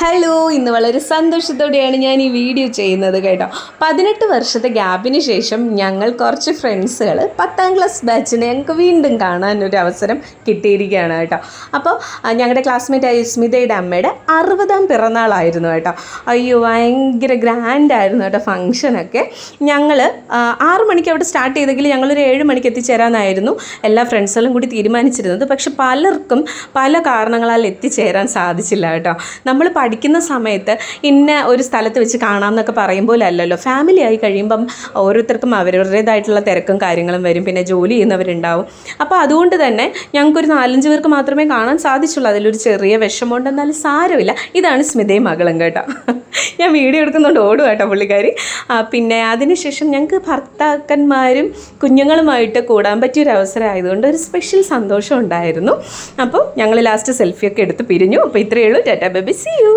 Hello ഇന്ന് വളരെ സന്തോഷത്തോടെയാണ് ഞാൻ ഈ വീഡിയോ ചെയ്യുന്നത് കേട്ടോ. പതിനെട്ട് വർഷത്തെ ഗ്യാപ്പിന് ശേഷം ഞങ്ങൾ കുറച്ച് ഫ്രണ്ട്സുകൾ പത്താം ക്ലാസ് ബാച്ചിനെ ഞങ്ങൾക്ക് വീണ്ടും കാണാൻ ഒരു അവസരം കിട്ടിയിരിക്കുകയാണ് കേട്ടോ അപ്പോൾ ഞങ്ങളുടെ ക്ലാസ്മേറ്റായ സ്മിതയുടെ അമ്മയുടെ അറുപതാം പിറന്നാളായിരുന്നു കേട്ടോ. അയ്യോ ഭയങ്കര ഗ്രാൻഡ് ആയിരുന്നു കേട്ടോ ഫങ്ഷനൊക്കെ ഞങ്ങൾ ആറ് മണിക്ക് അവിടെ സ്റ്റാർട്ട് ചെയ്തെങ്കിൽ ഞങ്ങളൊരു ഏഴ് മണിക്ക് എത്തിച്ചേരാനായിരുന്നു എല്ലാ ഫ്രണ്ട്സുകളും കൂടി തീരുമാനിച്ചിരുന്നത്. പക്ഷെ പലർക്കും പല കാരണങ്ങളാൽ എത്തിച്ചേരാൻ സാധിച്ചില്ല കേട്ടോ. നമ്മൾ പഠിക്കുന്ന സമയത്ത് ഇന്ന ഒരു സ്ഥലത്ത് വെച്ച് കാണാമെന്നൊക്കെ പറയുമ്പോൾ അല്ലല്ലോ ഫാമിലി ആയി കഴിയുമ്പം ഓരോരുത്തർക്കും അവരവരുടേതായിട്ടുള്ള തിരക്കും കാര്യങ്ങളും വരും. പിന്നെ ജോലി ചെയ്യുന്നവരുണ്ടാവും. അപ്പോൾ അതുകൊണ്ട് തന്നെ ഞങ്ങൾക്കൊരു നാലഞ്ച് പേർക്ക് മാത്രമേ കാണാൻ സാധിച്ചുള്ളൂ. അതിലൊരു ചെറിയ വിഷമമുണ്ടെന്നാലും സാരമില്ല. ഇതാണ് സ്മിതയും മകളും കേട്ടോ. ഞാൻ വീഡിയോ എടുക്കുന്നുണ്ട് ഓടും കേട്ടോ പുള്ളിക്കാരി. പിന്നെ അതിനുശേഷം ഞങ്ങൾക്ക് ഭർത്താക്കന്മാരും കുഞ്ഞുങ്ങളുമായിട്ട് കൂടാൻ പറ്റിയൊരു അവസരം ആയതുകൊണ്ട് ഒരു സ്പെഷ്യൽ സന്തോഷം ഉണ്ടായിരുന്നു. അപ്പോൾ ഞങ്ങൾ ലാസ്റ്റ് സെൽഫിയൊക്കെ എടുത്ത് പിരിഞ്ഞു. അപ്പോൾ ഇത്രയേ ഉള്ളൂ. Tata baby C U